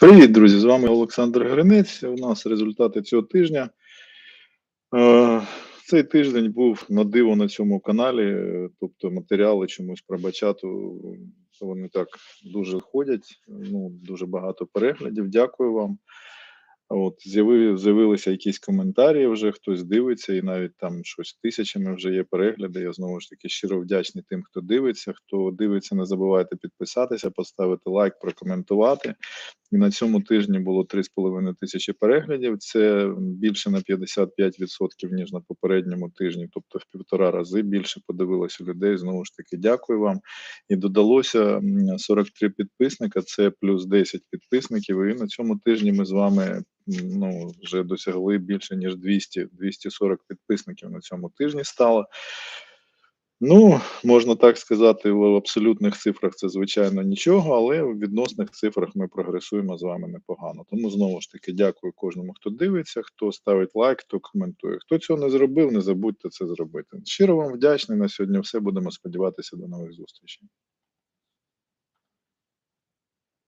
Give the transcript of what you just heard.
Привіт, друзі! З вами Олександр Гринець. У нас результати цього тижня. Е, Цей тиждень був на диво на цьому каналі, тобто матеріали чомусь про бачату вони так дуже ходять. Ну, дуже багато переглядів. Дякую вам. От з'яви- з'явилися якісь коментарі вже, хтось дивиться, і навіть там щось тисячами вже є перегляди. Я знову ж таки щиро вдячний тим, хто дивиться. Хто дивиться, не забувайте підписатися, поставити лайк, прокоментувати. І на цьому тижні було 3,5 тисячі переглядів. Це більше на 55% ніж на попередньому тижні, тобто в півтора рази більше подивилося людей. Знову ж таки, дякую вам. І додалося м, 43 підписника. Це плюс 10 підписників. І на цьому тижні ми з вами ну вже досягли більше ніж 200, 240 підписників на цьому тижні стало. Ну, можна так сказати, в абсолютних цифрах це звичайно нічого, але в відносних цифрах ми прогресуємо з вами непогано. Тому знову ж таки дякую кожному, хто дивиться, хто ставить лайк, хто коментує. Хто цього не зробив, не забудьте це зробити. Щиро вам вдячний на сьогодні. Все будемо сподіватися до нових зустрічей.